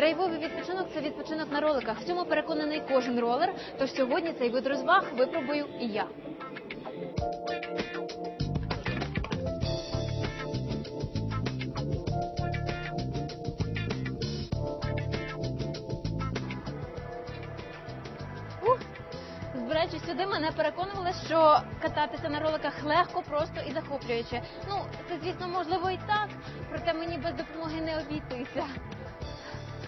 Драйвовий відпочинок це відпочинок на роликах. В цьому переконаний кожен ролер. Тож сьогодні цей вид розваг випробую і я. Збираючись сюди, мене переконували, що кататися на роликах легко, просто і захоплююче. Ну, це, звісно, можливо і так, проте мені без допомоги не обійтися.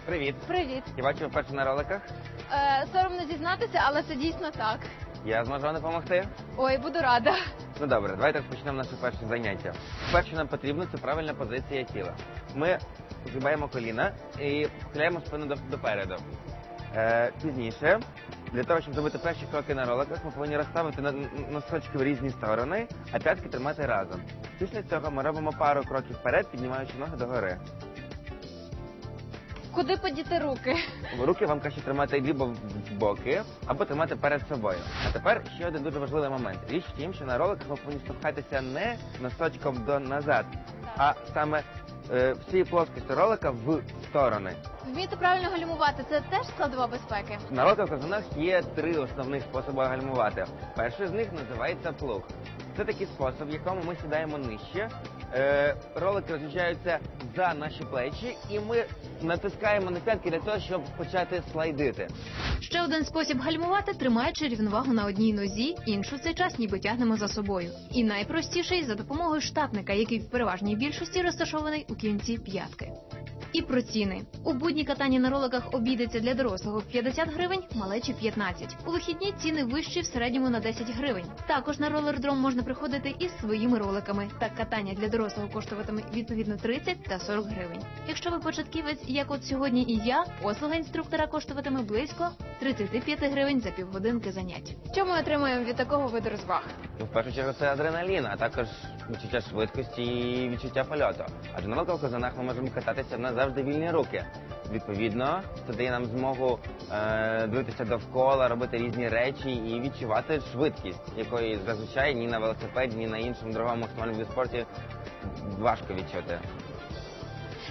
Привіт. Привіт. Я бачу вперше на роликах. Е, соромно зізнатися, але це дійсно так. Я зможу вам допомогти. Ой, буду рада. Ну добре, давайте розпочнемо наше перше заняття. Перше нам потрібно це правильна позиція тіла. Ми згибаємо коліна і похиляємо спину до- допереду. Е, пізніше, для того, щоб зробити перші кроки на роликах, ми повинні розставити на- носочки в різні сторони, а п'ятки тримати разом. Після цього ми робимо пару кроків вперед, піднімаючи ноги догори. Куди подіти руки? Руки вам краще тримати лібо в боки, або тримати перед собою. А тепер ще один дуже важливий момент. Річ в тім, що на роликах ви повинні штовхатися не носочком до назад, а саме е, всією плоскістю ролика в сторони. Вміти правильно гальмувати це теж складова безпеки. На роликах казанах є три основних способи гальмувати. Перший з них називається плуг. Це такий спосіб, в якому ми сідаємо нижче. Е, ролики роз'їжджаються за наші плечі, і ми натискаємо на п'ятки для того, щоб почати слайдити. Ще один спосіб гальмувати, тримаючи рівновагу на одній нозі, іншу цей час ніби тягнемо за собою. І найпростіший за допомогою штатника, який в переважній більшості розташований у кінці п'ятки. І про ціни. У будні катання на роликах обійдеться для дорослого в 50 гривень, малечі 15. У вихідні ціни вищі в середньому на 10 гривень. Також на ролердром можна приходити із своїми роликами. Так катання для дорослого коштуватиме відповідно 30 та 40 гривень. Якщо ви початківець, як от сьогодні і я, послуга інструктора коштуватиме близько 35 гривень за півгодинки занять. Що ми отримуємо від такого виду розваг? Ну, в першу чергу це адреналін, а також відчуття швидкості і відчуття польоту. Адже на роликах казанах ми можемо кататися на завжди вільні руки. Відповідно, це дає нам змогу е, дивитися довкола, робити різні речі і відчувати швидкість, якої зазвичай ні на велосипеді, ні на іншому другому максимальному спорті важко відчути.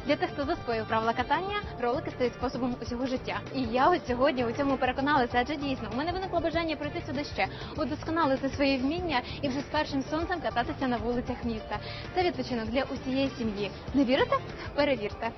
Для тих, хто засвоїв правила катання, ролики стають способом усього життя. І я от сьогодні у цьому переконалася, адже дійсно у мене виникло бажання прийти сюди ще, удосконалити свої вміння і вже з першим сонцем кататися на вулицях міста. Це відпочинок для усієї сім'ї. Не вірите? Перевірте.